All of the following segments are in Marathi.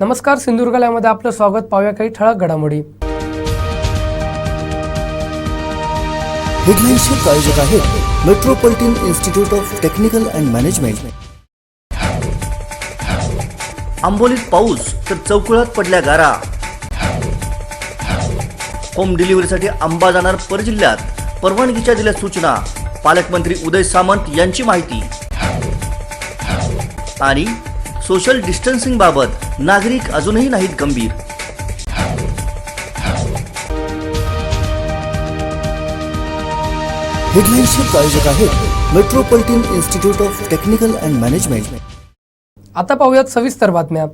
नमस्कार सिंधुदुर्गालयामध्ये आपलं स्वागत. पाहूया काही ठळक घडामोडी. हेडलाईन्सचे प्रायोजक आहेत Metropolitan Institute of Technical and Management आंबोलीत पाऊस तर चौकुळात पडल्या गारा. होम डिलिव्हरीसाठी आंबा जाणार परजिल्ह्यात परवानगीच्या दिल्या सूचना. पालकमंत्री उदय सामंत यांची माहिती. आणि सोशल डिस्टन्सिंग बाबत नागरिक अजूनही नाहीत गंभीर. हेडलाईन्सचे प्रायोजक आहेत Metropolitan Institute of Technical and Management आता पाहूयात सविस्तर बातम्या.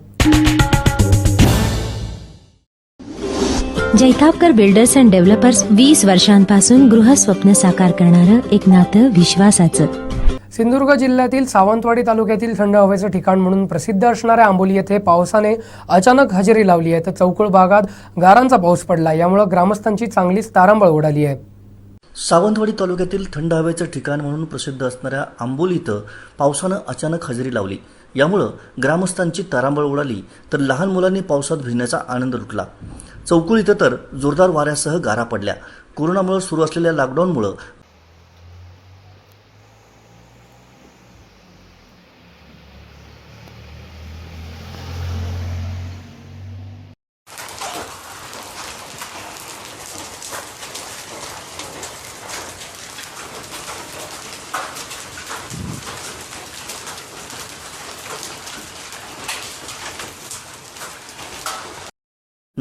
जैतापकर बिल्डर्स अँड डेव्हलपर्स वीस वर्षांपासून गृहस्वप्न साकार करणारं एक नातं विश्वासाचं. सिंधुदुर्ग जिल्ह्यातील सावंतवाडी तालुक्यातील थंड हवेचं ठिकाण म्हणून प्रसिद्ध असणाऱ्या आंबोली येथे पावसाने अचानक हजेरी लावली आहे. तर चौकुळ भागात गारांचा पाऊस पडला यामुळे ग्रामस्थांची चांगलीच तारांबळ उडाली आहे. सावंतवाडी तालुक्यातील थंड हवेचं ठिकाण म्हणून प्रसिद्ध असणाऱ्या आंबोली इथं पावसानं अचानक हजेरी लावली. यामुळं ग्रामस्थांची तारांबळ उडाली तर लहान मुलांनी पावसात भिजण्याचा आनंद लुटला. चौकुळ इथं तर जोरदार वाऱ्यासह गारा पडल्या. कोरोनामुळे सुरू असलेल्या लॉकडाऊनमुळं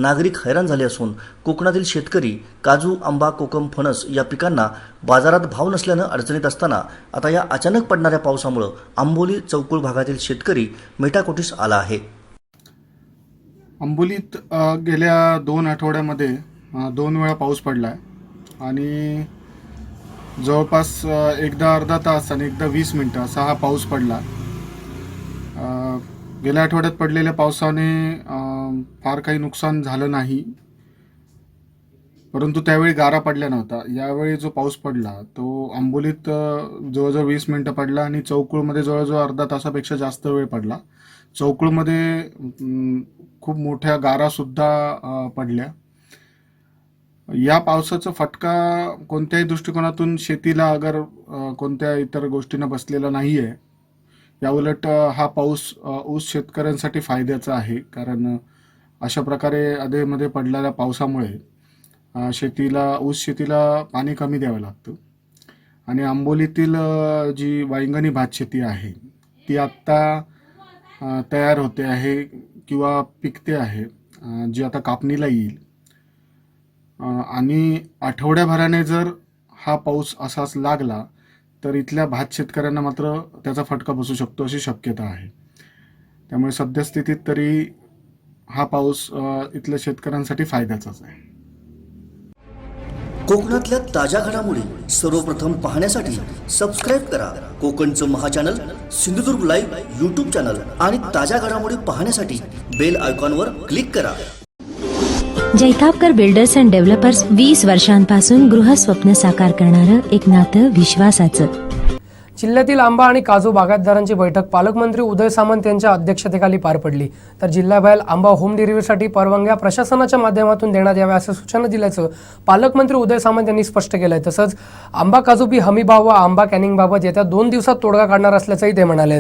नागरिक हैराण झाले असून कोकणातील शेतकरी काजू आंबा कोकम फणस या पिकांना बाजारात भाव नसल्यानं अडचणीत असताना आता या अचानक पडणाऱ्या पावसामुळं आंबोली चौकुळ भागातील शेतकरी मेटाकोटीस आला आहे. आंबोलीत गेल्या दोन आठवड्यामध्ये दोन वेळा पाऊस पडला आहे आणि जवळपास एकदा अर्धा तास आणि एकदा वीस मिनटं असा हा पाऊस पडला. गेल्या आठवड्यात पडलेल्या पावसाने फार काही नुकसान झालं नाही. परंतु त्यावेळी गारा पडल्या नव्हता यावेळी जो पाऊस पडला तो आंबोलीत जवळजवळ वीस मिनटं पडला आणि चौकुळमध्ये जवळजवळ अर्धा तासापेक्षा जास्त वेळ पडला. चौकुळमध्ये खूप मोठ्या गारासुद्धा पडल्या. या पावसाचा फटका कोणत्याही दृष्टिकोनातून शेतीला अगर कोणत्या इतर गोष्टींना बसलेला नाही आहे याउलट हा पाऊस ऊस शेतकऱ्यांसाठी फायद्याचा आहे. कारण अशा प्रकारे अधेमध्ये पडलेल्या पावसामुळे शेतीला ऊस शेतीला पाणी कमी द्यावं लागतं. आणि आंबोलीतील जी वैंगणी भात शेती आहे ती आत्ता तयार होते आहे किंवा पिकते आहे जी आता कापणीला येईल. आणि आठवड्याभराने जर हा पाऊस असाच लागला तर इथल्या भात शेतकऱ्यांना मात्र त्याचा फटका बसू शकतो अशी शक्यता आहे. त्यामुळे सद्यस्थितीत तरी हा पाऊस इथल्या शेतकऱ्यांसाठी फायद्याचाच आहे. कोकणातल्या ताज्या घडामोडी सर्वप्रथम पाहण्यासाठी सबस्क्राईब करा कोकणचं महाचॅनल सिंधुदुर्ग लाईव्ह यूट्यूब चॅनल आणि ताज्या घडामोडी पाहण्यासाठी बेल आयकॉनवर क्लिक करा. जैतापकर बिल्डर्स अँड डेव्हलपर्स वीस वर्षांपासून गृहस्वप्न साकार करणारं एक नातं विश्वासाचं. जिल्ह्यातील आंबा आणि काजू बागायतदारांची बैठक. पालकमंत्री उदय सामंत यांच्या अध्यक्षतेखाली पार पडली. तर जिल्ह्याबाहेर आंबा होम डिलिव्हरीसाठी परवानग्या प्रशासनाच्या माध्यमातून देण्यात याव्या असं सूचना दिल्याचं पालकमंत्री उदय सामंत यांनी स्पष्ट केलंय. तसंच आंबा काजू बी हमीभाव व आंबा कॅनिंगबाबत येत्या दोन दिवसात तोडगा काढणार असल्याचंही ते म्हणाले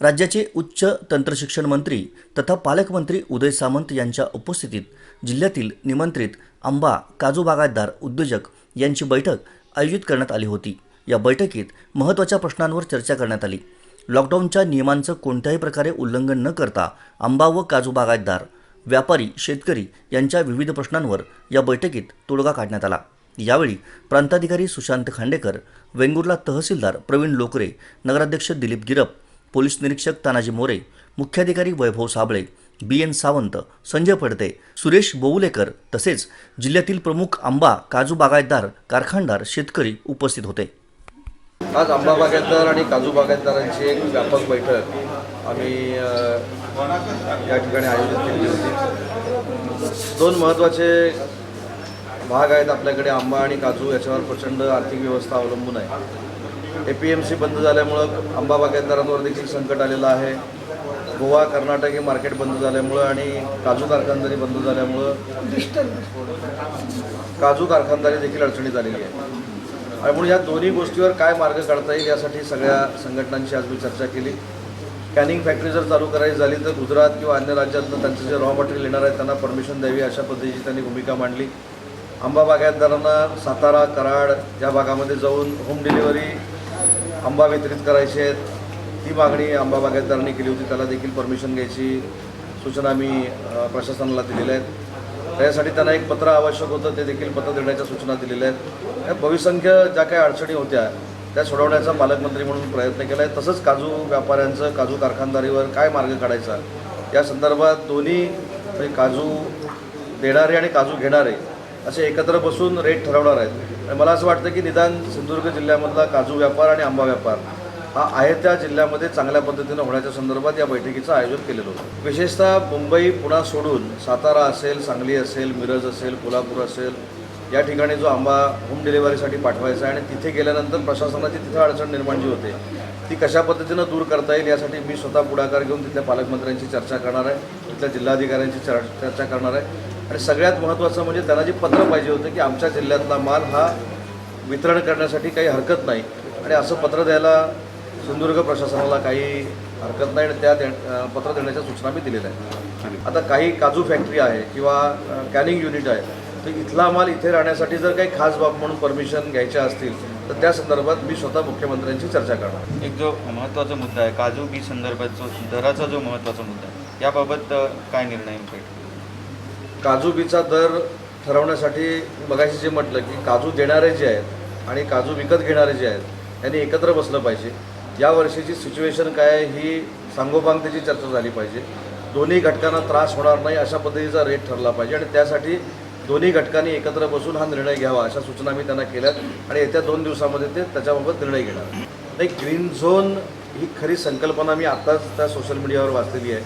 राज्याचे उच्च तंत्रशिक्षण मंत्री तथा पालकमंत्री उदय सामंत यांच्या उपस्थितीत जिल्ह्यातील निमंत्रित आंबा काजू बागायतदार उद्योजक यांची बैठक आयोजित करण्यात आली होती. या बैठकीत महत्त्वाच्या प्रश्नांवर चर्चा करण्यात आली. लॉकडाऊनच्या नियमांचं कोणत्याही प्रकारे उल्लंघन न करता आंबा व काजू बागायतदार व्यापारी शेतकरी यांच्या विविध प्रश्नांवर या बैठकीत तोडगा काढण्यात आला. यावेळी प्रांताधिकारी सुशांत खांडेकर वेंगुर्ला तहसीलदार प्रवीण लोकरे नगराध्यक्ष दिलीप गिरप पोलीस निरीक्षक तानाजी मोरे मुख्याधिकारी वैभव साबळे बी एन सावंत संजय पडते सुरेश बोवलेकर तसेच जिल्ह्यातील प्रमुख आंबा काजू बागायतदार कारखानदार शेतकरी उपस्थित होते. आज आंबा बागायतदार आणि काजू बागायतदारांची एक व्यापक बैठक आम्ही या ठिकाणी आयोजित केली होती. दोन महत्त्वाचे भाग आहेत आपल्याकडे आंबा आणि काजू याच्यावर प्रचंड आर्थिक व्यवस्था अवलंबून आहे. ए पी एम सी बंद झाल्यामुळं आंबा बागायतदारांवर देखील संकट आलेलं आहे. गोवा कर्नाटक हे मार्केट बंद झाल्यामुळं आणि काजू कारखानदारी बंद झाल्यामुळं काजू कारखानदारी देखील अडचणीत आलेली आहे. आणि म्हणून या दोन्ही गोष्टीवर काय मार्ग काढता येईल यासाठी सगळ्या संघटनांशी आज मी चर्चा केली. कॅनिंग फॅक्टरी जर चालू करायची झाली तर गुजरात किंवा अन्य राज्यातनं त्यांचं जे रॉ मटेरियल येणार आहे त्यांना परमिशन द्यावी अशा पद्धतीची त्यांनी भूमिका मांडली. आंबा बागायतदारांना सातारा कराड या भागामध्ये जाऊन होम डिलिव्हरी आंबा वितरित करायचे आहेत. ती मागणी आंबा बागायतदारांनी केली होती त्याला देखील परमिशन घ्यायची सूचना मी प्रशासनाला दिलेल्या आहेत. त्यासाठी त्यांना एक पत्र आवश्यक होतं ते देखील पत्र देण्याच्या सूचना दिलेल्या आहेत. या ज्या काही अडचणी होत्या त्या सोडवण्याचा पालकमंत्री म्हणून प्रयत्न केला आहे तसंच काजू व्यापाऱ्यांचं काजू कारखानदारीवर काय मार्ग काढायचा या संदर्भात दोन्ही म्हणजे काजू देणारे आणि काजू घेणारे असे एकत्र बसून रेट ठरवणार आहेत. आणि मला असं वाटतं की निदान सिंधुदुर्ग जिल्ह्यामधला काजू व्यापार आणि आंबा व्यापार हा आहे त्या जिल्ह्यामध्ये चांगल्या पद्धतीनं होण्याच्या संदर्भात या बैठकीचं आयोजन केलेलं होतं. विशेषतः मुंबई पुणा सोडून सातारा असेल सांगली असेल मिरज असेल कोल्हापूर असेल या ठिकाणी जो आंबा होम डिलिव्हरीसाठी पाठवायचा आहे आणि तिथे गेल्यानंतर प्रशासनाची तिथं अडचण निर्माण जी होते ती कशा पद्धतीनं दूर करता येईल यासाठी मी स्वतः पुढाकार घेऊन तिथल्या पालकमंत्र्यांची चर्चा करणार आहे तिथल्या जिल्हाधिकाऱ्यांची चर चर्चा करणार आहे. आणि सगळ्यात महत्त्वाचं म्हणजे त्यांना जे पत्र पाहिजे होतं की आमच्या जिल्ह्यातला माल हा वितरण करण्यासाठी काही हरकत नाही. आणि असं पत्र द्यायला सिंधुदुर्ग प्रशासनाला काही हरकत नाही आणि त्या दे पत्र देण्याच्या सूचना मी दिलेल्या आहेत. आता काही काजू फॅक्टरी आहे किंवा कॅनिंग युनिट आहे तर इथला माल इथे राहण्यासाठी जर काही खास बाब म्हणून परमिशन घ्यायच्या असतील तर त्या संदर्भात मी स्वतः मुख्यमंत्र्यांची चर्चा करणार. एक जो महत्त्वाचा मुद्दा आहे काजू बी संदर्भात जो दराचा जो महत्त्वाचा मुद्दा आहे याबाबत काय निर्णय काजू बीचा दर ठरवण्यासाठी बघायचे जे म्हटलं की काजू देणारे जे आहेत आणि काजू विकत घेणारे जे आहेत यांनी एकत्र बसलं पाहिजे. या वर्षीची सिच्युएशन काय आहे ही सांगोपांग त्याची चर्चा झाली पाहिजे. दोन्ही घटकांना त्रास होणार नाही अशा पद्धतीचा रेट ठरला पाहिजे आणि त्यासाठी दोन्ही घटकांनी एकत्र बसून हा निर्णय घ्यावा अशा सूचना मी त्यांना केल्यात आणि येत्या दोन दिवसामध्ये ते त्याच्याबाबत निर्णय घेणार. नाही ग्रीन झोन ही खरी संकल्पना मी आत्ताच त्या सोशल मीडियावर वाचलेली आहे.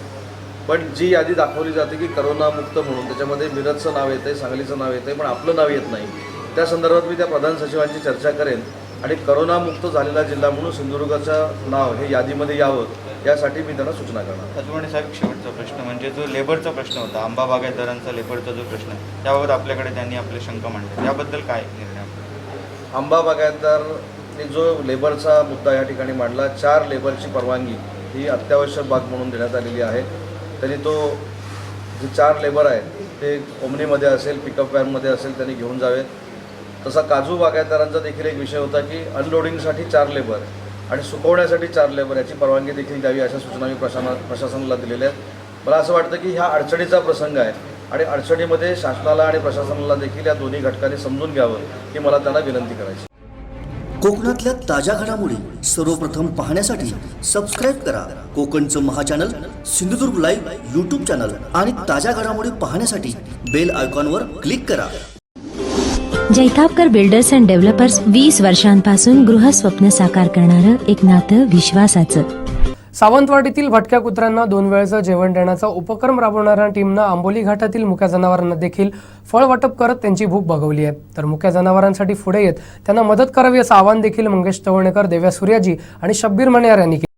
पण जी यादी दाखवली जाते की करोनामुक्त म्हणून त्याच्यामध्ये मिरजचं नाव येतं आहे सांगलीचं नाव येतं आहे पण आपलं नाव येत नाही. त्या संदर्भात मी त्या प्रधान सचिवांची चर्चा करेन. आणि करोनामुक्त झालेला जिल्हा म्हणून सिंधुदुर्गाचं नाव हे यादीमध्ये यावं यासाठी मी त्यांना सूचना करणार. तजवाणे साहेब शेवटचा प्रश्न म्हणजे जो लेबरचा प्रश्न होता आंबा बागायतदारांचा लेबरचा जो प्रश्न आहे त्याबाबत आपल्याकडे त्यांनी आपले शंका मांडले. त्याबद्दल काय निर्णय? आंबा बागायतदारने जो लेबरचा मुद्दा या ठिकाणी मांडला चार लेबरची परवानगी ही अत्यावश्यक बाब म्हणून देण्यात आलेली आहे. तरी तो जे चार लेबर आहेत ते ओमनीमध्ये असेल पिकअप व्हॅनमध्ये असेल त्यांनी घेऊन जावे. तसा काजू बागायतदारांचा देखील एक विषय होता की अनलोडिंगसाठी चार लेबर आणि सुकवण्यासाठी चार लेबर याची परवानगी देखील द्यावी अशा सूचना मी प्रशासना प्रशासनाला दिलेल्या आहेत. मला असं वाटतं की ह्या अडचणीचा प्रसंग आहे आणि अडचणीमध्ये शासनाला आणि प्रशासनाला देखील या दोन्ही घटकांनी समजून घ्यावं ही मला त्यांना विनंती करायची. कोकणातल्या ताज्या घडामोडी सर्वप्रथम पाहण्यासाठी सबस्क्राईब करा कोकणचं महाचॅनल सिंधुदुर्ग लाईव्ह यूट्यूब चॅनल आणि ताज्या घडामोडी पाहण्यासाठी बेल आयकॉनवर क्लिक करा. जैतापकर बिल्डर्स अँड डेव्हलपर्स वीस वर्षांपासून गृहस्वप्न साकार करणारं एक नातं विश्वासाचं. सावंतवाडीतील भटक्या कुत्र्यांना दोन वेळचं जेवण देण्याचा उपक्रम राबवणाऱ्या टीमनं आंबोली घाटातील मुक्या जनावरांना देखील फळ वाटप करत त्यांची भूक भागवली आहे. तर मुक्या जनावरांसाठी पुढे येत त्यांना मदत करावी असं आवाहन देखील मंगेश तवणेकर देव्या सूर्याजी आणि शब्बीर मणियार यांनी केलं.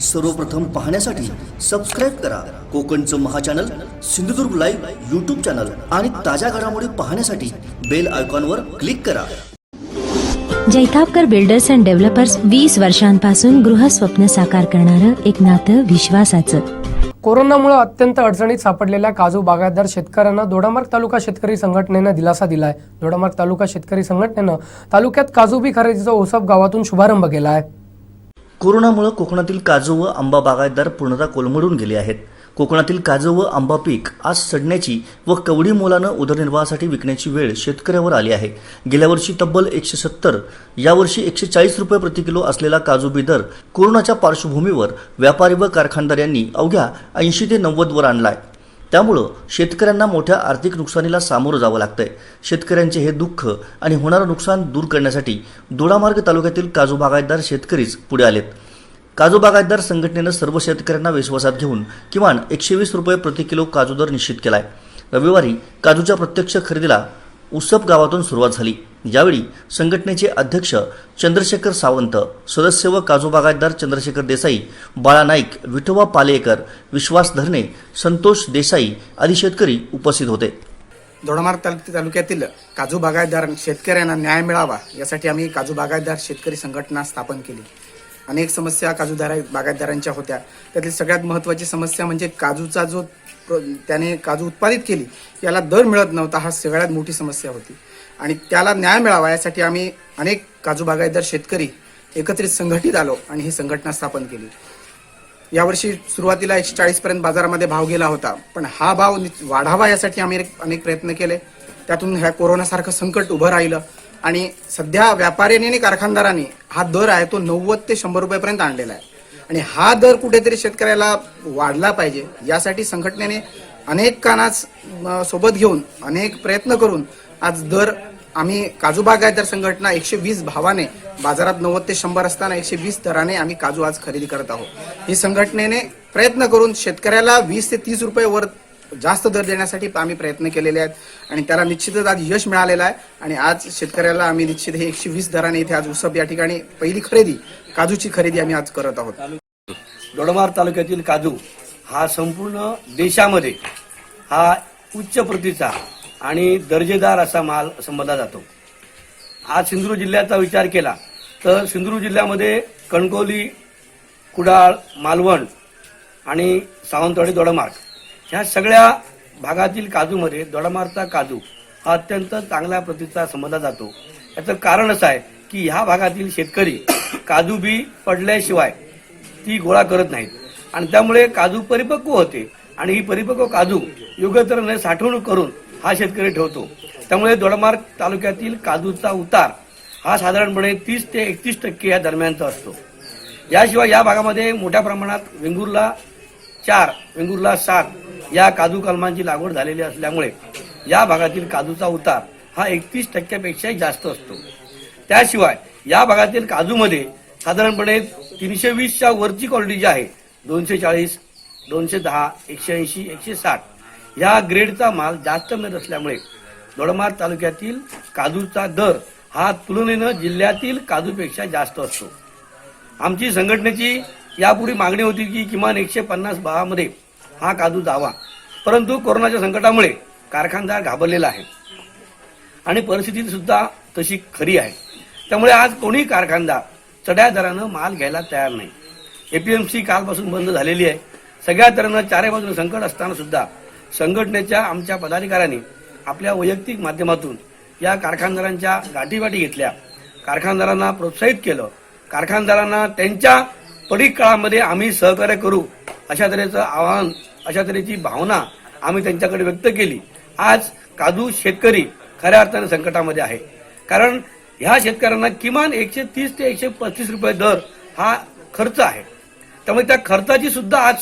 सर्वप्रथम पाहण्यासाठी सबस्क्राईब करा. कोकणचं महाचॅनल सिंधुदुर्ग लाईव्ह यूट्यूब चॅनल आणि ताज्या घडामोडी पाहण्यासाठी बेल आयकॉनवर क्लिक करा. जैतापकर बिल्डर्स अँड डेव्हलपर्स वीस वर्षांपासून गृहस्वप्न साकार करणारं एक नातं विश्वासाचं. कोरोनामुळे अत्यंत अडचणीत सापडलेल्या काजू बागायतदार शेतकऱ्यांना दोडामार्ग तालुका शेतकरी संघटनेनं दिलासा दिलाय. दोडामार्ग तालुका शेतकरी संघटनेनं तालुक्यात काजू बी खरेदीचा ओसप गावातून शुभारंभ केला आहे कोरोनामुळे कोकणातील काजू व आंबा बागायतदार पूर्णतः कोलमडून गेले आहेत. कोकणातील काजू व आंबा पीक आज सडण्याची व कवडी मोलानं उदरनिर्वाहासाठी विकण्याची वेळ शेतकऱ्यावर आली आहे. गेल्या वर्षी तब्बल एकशे सत्तर यावर्षी एकशे चाळीस रुपये प्रति किलो असलेला काजू बी दर कोरोनाच्या पार्श्वभूमीवर व्यापारी व कारखानदार यांनी अवघ्या ऐंशी ते नव्वद वर आणलाय. त्यामुळं शेतकऱ्यांना मोठ्या आर्थिक नुकसानीला सामोरं जावं लागतंय. शेतकऱ्यांचे हे दुःख आणि होणारं नुकसान दूर करण्यासाठी दोडामार्ग तालुक्यातील काजू बागायतदार शेतकरीच पुढे आलेत. काजू बागायतदार संघटनेनं सर्व शेतकऱ्यांना विश्वासात घेऊन किमान एकशे वीस रुपये प्रति किलो काजू दर निश्चित केलाय. रविवारी काजूच्या प्रत्यक्ष खरेदीला उसप गावातून सुरुवात झाली. यावेळी संघटनेचे अध्यक्ष चंद्रशेखर सावंत सदस्य व काजूबागायतदार चंद्रशेखर देसाई बाळा नाईक विठोबा पालेकर विश्वास धरणे संतोष देसाई आदी शेतकरी उपस्थित होते. दोडामार्ग तालु तालुक्यातील काजू बागायतदार शेतकऱ्यांना न्याय मिळावा यासाठी आम्ही काजू बागायतदार शेतकरी संघटना स्थापन केली. अनेक समस्या काजूदार बागायतदारांच्या होत्या. त्यातील सगळ्यात महत्त्वाची समस्या म्हणजे काजूचा जो त्याने काजू उत्पादित केली याला दर मिळत नव्हता हा सगळ्यात मोठी समस्या होती. आणि त्याला न्याय मिळावा यासाठी आम्ही अनेक काजू बागायतदार शेतकरी एकत्रित संघटित आलो आणि ही संघटना स्थापन केली. यावर्षी सुरुवातीला एकशे चाळीस पर्यंत बाजारामध्ये भाव गेला होता पण हा भाव वाढावा यासाठी आम्ही अनेक प्रयत्न केले. त्यातून ह्या कोरोनासारखं संकट उभं राहिलं आणि सध्या व्यापाऱ्यांनी आणि कारखानदारांनी हा दर आहे तो नव्वद ते शंभर रुपयापर्यंत आणलेला आहे. आणि हा दर कुठेतरी शेतकऱ्याला वाढला पाहिजे यासाठी संघटनेने अनेक कानाच सोबत घेऊन अनेक प्रयत्न करून आज दर आम्ही काजू बागायतदार संघटना एकशे वीस भावाने बाजारात नव्वद ते शंभर असताना एकशे वीस दराने आम्ही काजू आज खरेदी करत आहोत. ही संघटनेने प्रयत्न करून शेतकऱ्याला वीस ते तीस रुपये वर जास्त दर देण्यासाठी आम्ही प्रयत्न केलेले आहेत आणि त्याला निश्चितच आज यश मिळालेलं आहे आणि आज शेतकऱ्याला आम्ही निश्चित हे एकशे वीस दराने इथे आज उसप या ठिकाणी पहिली खरेदी काजूची खरेदी आम्ही आज करत आहोत. दोडमार तालुक्यातील काजू हा संपूर्ण देशामध्ये हा उच्च प्रतीचा आणि दर्जेदार असा माल समजला जातो. आज सिंधुदुर्ग जिल्ह्याचा विचार केला तर सिंधुदुर्ग जिल्ह्यामध्ये कणकोली कुडाळ मालवण आणि सावंतवाडी दोडामार्ग ह्या सगळ्या भागातील काजूमध्ये दोडामार्गचा काजू हा अत्यंत चांगल्या प्रतीचा समजला जातो. याचं कारण असं आहे की ह्या भागातील शेतकरी काजू बी पडल्याशिवाय ती गोळा करत नाहीत. आणि त्यामुळे काजू परिपक्व होते आणि ही परिपक्व काजू योग्य तऱ्हेने साठवणूक करून हा शेतकरी ठेवतो. त्यामुळे दोडमार्ग तालुक्यातील काजूचा उतार हा साधारणपणे तीस ते एकतीस टक्के या दरम्यानचा असतो. याशिवाय या भागामध्ये मोठ्या प्रमाणात वेंगुर्ला चार वेंगुर्ला सात या काजू कलमांची लागवड झालेली असल्यामुळे या भागातील काजूचा उतार हा एकतीस टक्क्यापेक्षा जास्त असतो. त्याशिवाय या भागातील काजूमध्ये साधारणपणे तीनशे वीसच्या वरची क्वालिटी जी आहे दोनशे चाळीस दोनशे दहा एकशे ऐंशी एकशे साठ या ग्रेडचा माल जास्त मिळत असल्यामुळे दोडमार तालुक्यातील काजूचा दर हा तुलनेनं जिल्ह्यातील काजूपेक्षा जास्त असतो. आमची संघटनेची यापुढे मागणी होती की किमान एकशे पन्नास भावामध्ये हा काजू जावा. परंतु कोरोनाच्या संकटामुळे कारखानदार घाबरलेला आहे. आणि परिस्थिती सुद्धा तशी खरी आहे. त्यामुळे आज कोणी कारखानदार चढ्या दरानं माल घ्यायला तयार नाही. एपीएमसी कालपासून बंद झालेली आहे. सगळ्या तऱ्हेनं चारही बाजूने संकट असताना सुद्धा संघटनेच्या आमच्या पदाधिकाऱ्यांनी आपल्या वैयक्तिक माध्यमातून या कारखानदारांच्या गाठीवाटी घेतल्या. कारखानदारांना प्रोत्साहित केलं. कारखानदारांना त्यांच्या पडीक काळामध्ये आम्ही सहकार्य करू अशा तऱ्हेचं आवाहन अशा तऱ्हेची भावना आम्ही त्यांच्याकडे व्यक्त केली. आज काजू शेतकरी खऱ्या अर्थाने संकटामध्ये आहे. कारण ह्या शेतकऱ्यांना किमान एकशे तीस ते एकशे पस्तीस रुपये दर हा खर्च आहे. त्यामुळे त्या खर्चाची सुद्धा आज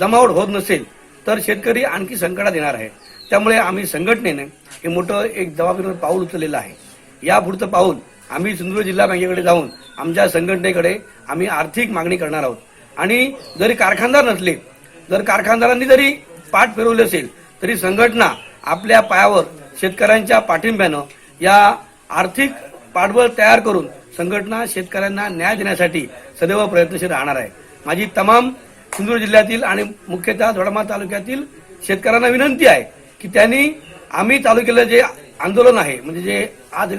जमावट होत नसेल. तर शेतकरी आणखी संकटात येणार आहे. त्यामुळे आम्ही संघटनेने हे मोठं एक जबाबदारीवर पाऊल उचललेलं आहे. या पुढचं पाऊल आम्ही सिंधुदुर्ग जिल्हा बँकेकडे जाऊन आमच्या संघटनेकडे आम्ही आर्थिक मागणी करणार आहोत. आणि जरी कारखानदार नसले जर कारखानदारांनी जरी पाठ फिरवली असेल तरी संघटना आपल्या पायावर शेतकऱ्यांच्या पाठिंब्यानं या आर्थिक पाठबळ तयार करून संघटना शेतकऱ्यांना न्याय देण्यासाठी सदैव प्रयत्नशील राहणार आहे. माझी तमाम सिंधुदुर्ग जिल्ह्यातील आणि मुख्यतः धोडामा तालुक्यातील शेतकऱ्यांना विनंती आहे की त्यांनी आम्ही तालुक्याला जे आंदोलन आहे म्हणजे जे आज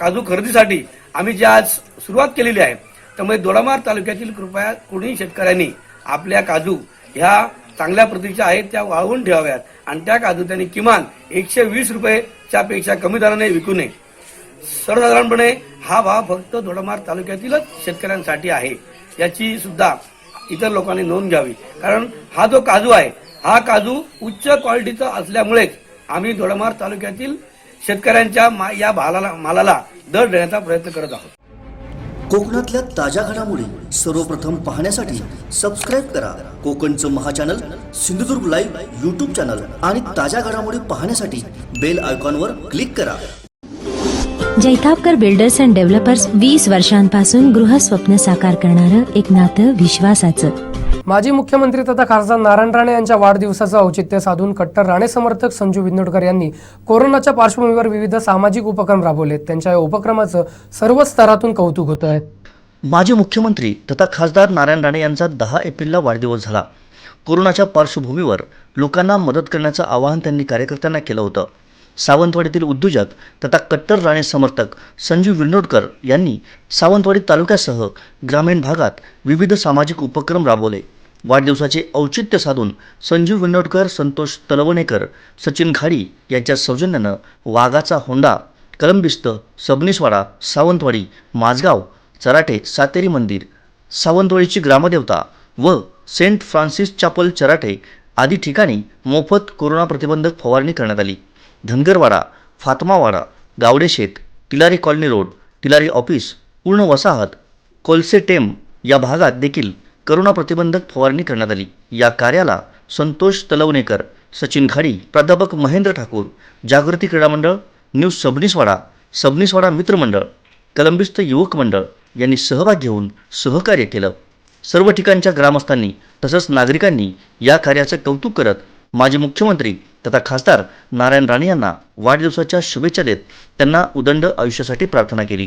काजू खरेदीसाठी आम्ही जे आज सुरुवात केलेली आहे त्यामुळे दोडामार तालुक्यातील कृपया कोणी शेतकऱ्यांनी आपल्या काजू ह्या चांगल्या प्रतीच्या आहेत त्या वाळवून ठेवाव्यात. आणि त्या काजू त्यांनी किमान एकशे वीस रुपयेच्या पेक्षा कमी दराने विकू नये. सर्वसाधारणपणे हा भाव फक्त दोडामार तालुक्यातीलच शेतकऱ्यांसाठी आहे. याची सुद्धा इतर लोकांनी नोंद घ्यावी. कारण हा जो काजू आहे हा काजू उच्च क्वालिटीचा असल्यामुळेच आम्ही दोडमार तालुक्यातील शेतकऱ्यांच्या मा- या भालाला मालाला दर देण्याचा प्रयत्न करत आहोत. कोकणातल्या ताज्या घडामोडी सर्वप्रथम पाहण्यासाठी सबस्क्राईब करा कोकणचं महाचॅनल सिंधुदुर्ग लाईव्ह यूट्यूब चॅनल आणि ताज्या घडामोडी पाहण्यासाठी बेल आयकॉनवर क्लिक करा. जैतापकर बिल्डर्स अँड डेव्हलपर्स वीस वर्षांपासून गृहस्वप्न साकार करणारं एक नातं विश्वासाचं. माजी मुख्यमंत्री तथा खासदार नारायण राणे यांच्या वाढदिवसाचं औचित्य साधून कट्टर राणे समर्थक संजू विनोडकर यांनी कोरोनाच्या पार्श्वभूमीवर विविध सामाजिक उपक्रम राबवलेत. त्यांच्या या उपक्रमाचं सर्व स्तरातून कौतुक होतं आहे. माजी मुख्यमंत्री तथा खासदार नारायण राणे यांचा दहा एप्रिलला वाढदिवस झाला. कोरोनाच्या पार्श्वभूमीवर लोकांना मदत करण्याचं आवाहन त्यांनी कार्यकर्त्यांना केलं होतं. सावंतवाडीतील उद्योजक तथा कट्टर राणे समर्थक संजीव विनोडकर यांनी सावंतवाडी तालुक्यासह ग्रामीण भागात विविध सामाजिक उपक्रम राबवले. वाढदिवसाचे औचित्य साधून संजीव विनोडकर संतोष तलवणेकर सचिन घाडी यांच्या सौजन्यानं वाघाचा होंडा कलंबिस्त सबनीसवाडा सावंतवाडी माझगाव चराटे सातेरी मंदिर सावंतवाडीची ग्रामदेवता व सेंट फ्रान्सिस चॅपल चराटे आदी ठिकाणी मोफत कोरोना प्रतिबंधक फवारणी करण्यात आली. Dhangarwada Fatmawada Gawadeshet Tilari colony road Tilari office पूर्ण वसाहत कोलसे टेम या भागात देखील करोना प्रतिबंधक फवारणी करण्यात आली. या कार्याला संतोष तलवणेकर सचिन घाडी प्राध्यापक महेंद्र ठाकूर जागृती क्रीडा मंडळ न्यू सबनीसवाडा सबनीसवाडा मित्रमंडळ कलंबिस्त युवक मंडळ यांनी सहभाग घेऊन सहकार्य केलं. सर्व ठिकाणच्या ग्रामस्थांनी तसंच नागरिकांनी या कार्याचं कौतुक करत माजी मुख्यमंत्री तथा खासदार नारायण राणे यांना वाढदिवसाच्या शुभेच्छा देत त्यांना उदंड आयुष्यासाठी प्रार्थना केली.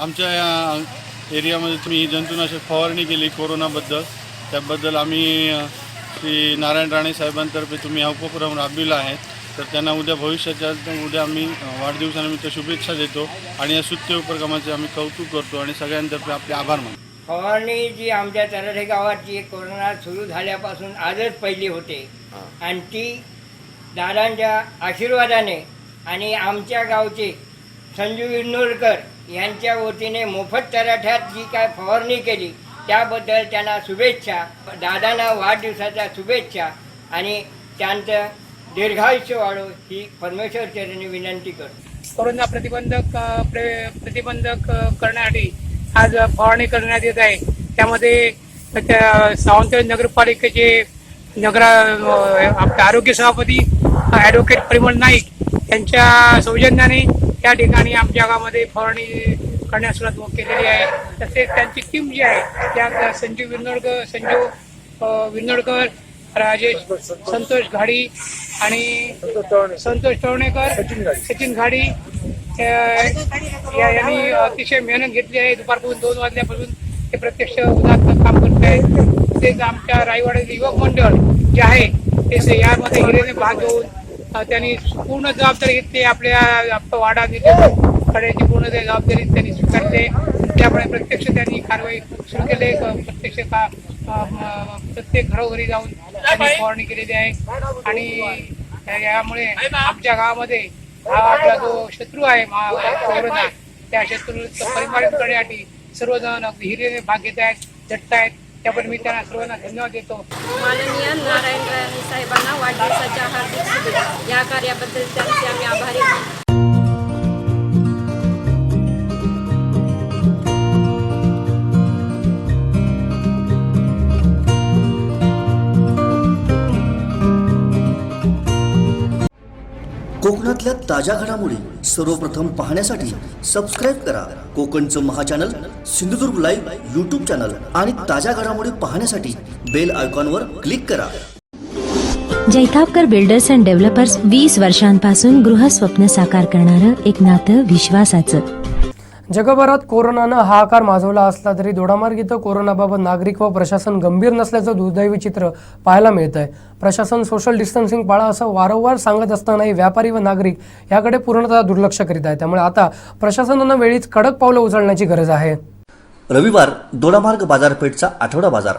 आमच्या या एरियामध्ये तुम्ही जंतुनाशक फवारणी केली कोरोनाबद्दल. त्याबद्दल आम्ही श्री नारायण राणे साहेबांतर्फे तुम्ही हा उपक्रम राबविला आहे. तर त्यांना उद्या भविष्याच्या उद्या आम्ही वाढदिवसानिमित्त शुभेच्छा देतो आणि या सुत्य उपक्रमाचे आम्ही कौतुक करतो आणि सगळ्यांतर्फे आपले आभार मानतो. फवारणी जी आमच्या तरडे गावाची कोरोना सुरू झाल्यापासून आजच पहिली होते. आणि ती दादांच्या आशीर्वादाने आणि आमच्या गावचे संजू विनोरकर यांच्या वतीने मोफत तराठ्यात जी काय फवारणी केली त्याबद्दल त्यांना शुभेच्छा दादांना वाढदिवसाच्या शुभेच्छा आणि त्यांचं दीर्घायुष्य वाढो ही परमेश्वर चरणी विनंती करतो. कोरोना प्रतिबंधक प्रतिबंधक करण्यासाठी आज फवारणी करण्यात येत आहे. त्यामध्ये त्या सावंतवाडी नगरपालिकेचे नगर आपले आरोग्य सभापती ॲडव्होकेट परिमळ नाईक यांच्या सौजन्याने त्या ठिकाणी आमच्या गावामध्ये फवारणी करण्यास सुरुवात केलेली आहे. तसेच त्यांची टीम जी आहे त्यात संजीव विनोडकर संजीव विनोडकर राजेश संतोष घाडी आणि संतोष टवणेकर सचिन घाडी या यांनी अतिशय मेहनत घेतली आहे. दुपारपासून दोन वाजल्यापासून ते प्रत्यक्ष उदाहरण काम करत आहे. तसेच आमच्या रायवाड्याचे युवक मंडळ जे आहे ते यामध्ये हिरेने भाग घेऊन त्यांनी पूर्ण जबाबदारी घेतली आपल्या वाडा करण्याची पूर्ण जबाबदारी त्यांनी स्वीकारते त्यामुळे प्रत्यक्ष त्यांनी कारवाई सुरू केली प्रत्यक्ष का प्रत्येक घरोघरी जाऊन फवारणी केलेली आहे. आणि यामुळे आमच्या गावामध्ये हा आपला जो शत्रू आहे महा- कोरोना त्या शत्रूचं परिमाण करण्यासाठी सर्वजण अगदी हिरेने भाग घेत आहेत झटत आहेत. त्याबद्दल मी त्यांना सर्वांना धन्यवाद देतो. माननीय नारायण राणे साहेबांना वाढदिवसाच्या हार्दिक शुभेच्छा. या कार्याबद्दल त्यांचे आम्ही आभारी कोकणातल्या ताज्या घडामोडी सर्वप्रथम पाहण्यासाठी सबस्क्राईब करा. कोकणचं महाचॅनल सिंधुदुर्ग लाईव्ह यूट्यूब चॅनल आणि ताज्या घडामोडी पाहण्यासाठी बेल आयकॉनवर क्लिक करा. जैतापकर बिल्डर्स अँड डेव्हलपर्स वीस वर्षांपासून गृहस्वप्न साकार करणारं एक नातं विश्वासाचं. जगभरात कोरोनानं हाहाकार माजवला असला तरी दोडामार्ग इथं कोरोनाबाबत नागरिक व प्रशासन गंभीर नसल्याचं दुर्दैवी चित्र पाहायला मिळत आहे प्रशासन सोशल डिस्टन्सिंग पाळा असं वारंवार सांगत असतानाही व्यापारी व नागरिक याकडे पूर्णतः दुर्लक्ष करीत आहे त्यामुळे आता प्रशासनानं वेळीच कडक पावलं उचलण्याची गरज आहे. रविवार दोडामार्ग बाजारपेठचा आठवडा बाजार.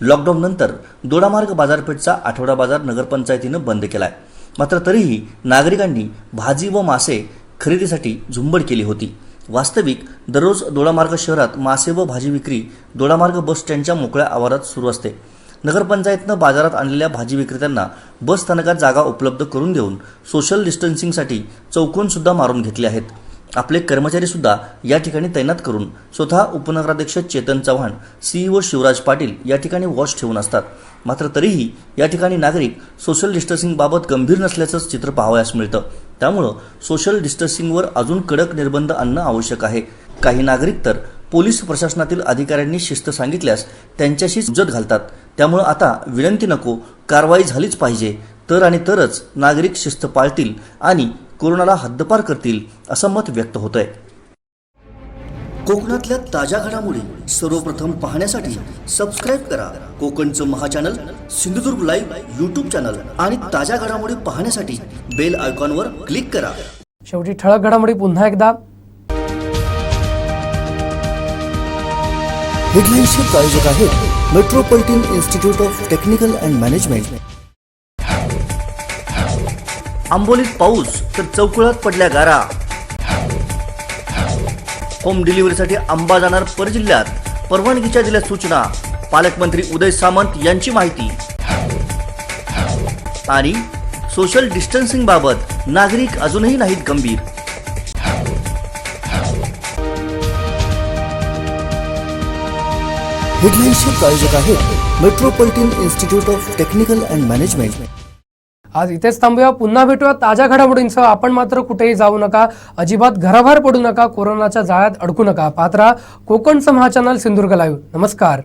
लॉकडाऊन नंतर दोडामार्ग बाजारपेठचा आठवडा बाजार नगरपंचायतीनं बंद केलाय. मात्र तरीही नागरिकांनी भाजी व मासे खरेदीसाठी झुंबड केली होती. वास्तविक दररोज दोडामार्ग शहरात मासे व भाजी विक्री दोडामार्ग बस स्टँडच्या मोकळ्या आवारात सुरू असते. नगरपंचायतनं बाजारात आणलेल्या भाजी विक्रेत्यांना बस स्थानकात जागा उपलब्ध करून देऊन सोशल डिस्टन्सिंगसाठी चौकोन सुद्धा मारून घेतले आहेत. आपले कर्मचारी सुद्धा या ठिकाणी तैनात करून स्वतः उपनगराध्यक्ष चेतन चव्हाण सीईओ शिवराज पाटील या ठिकाणी वॉच ठेवून असतात. मात्र तरीही या ठिकाणी नागरिक सोशल डिस्टन्सिंग बाबत गंभीर नसल्याचंच चित्र पाहावयास मिळतं. त्यामुळं सोशल डिस्टन्सिंगवर अजून कडक निर्बंध आणणं आवश्यक आहे. काही नागरिक तर पोलीस प्रशासनातील अधिकाऱ्यांनी शिस्त सांगितल्यास त्यांच्याशी जुजत घालतात. त्यामुळं आता विनंती नको कारवाई झालीच पाहिजे. तर आणि तरच नागरिक शिस्त पाळतील आणि कोरोनाला हद्दपार करतील असं मत व्यक्त होत आहे कोकणातल्या ताज्या घडामोडी सर्वप्रथम पाहण्यासाठी सबस्क्राईब करा. कोकणचं महाचॅनल सिंधुदुर्ग लाईव्ह यूट्यूब चॅनल आणि ताज्या घडामोडी पाहण्यासाठी बेल आयकॉनवर क्लिक करा. शेवटी ठळक घडामोडी पुन्हा एकदा. हेडलाईन्सचे प्रायोजक आहेत Metropolitan Institute of Technical and Management आंबोलीत पाऊस तर चौकुळात पडल्या गारा. होम डिलिव्हरीसाठी आंबा जाणार परजिल्ह्यात परवानगीच्या दिल्या सूचना. पालकमंत्री उदय सामंत यांची माहिती. आणि सोशल डिस्टन्सिंग बाबत नागरिक अजूनही नाहीत गंभीर. हेडलाईन्सचे प्रायोजक आहेत Metropolitan Institute of Technical and Management आज इथेच थांबूया. पुन्हा भेटूया ताज्या घडामोडींसह. आपण मात्र कुठेही जाऊ नका. अजिबात घराबाहेर पडू नका. कोरोनाच्या जाळ्यात अडकू नका. पात्रा कोकणचं महाचॅनल सिंधुदुर्ग लाईव्ह नमस्कार.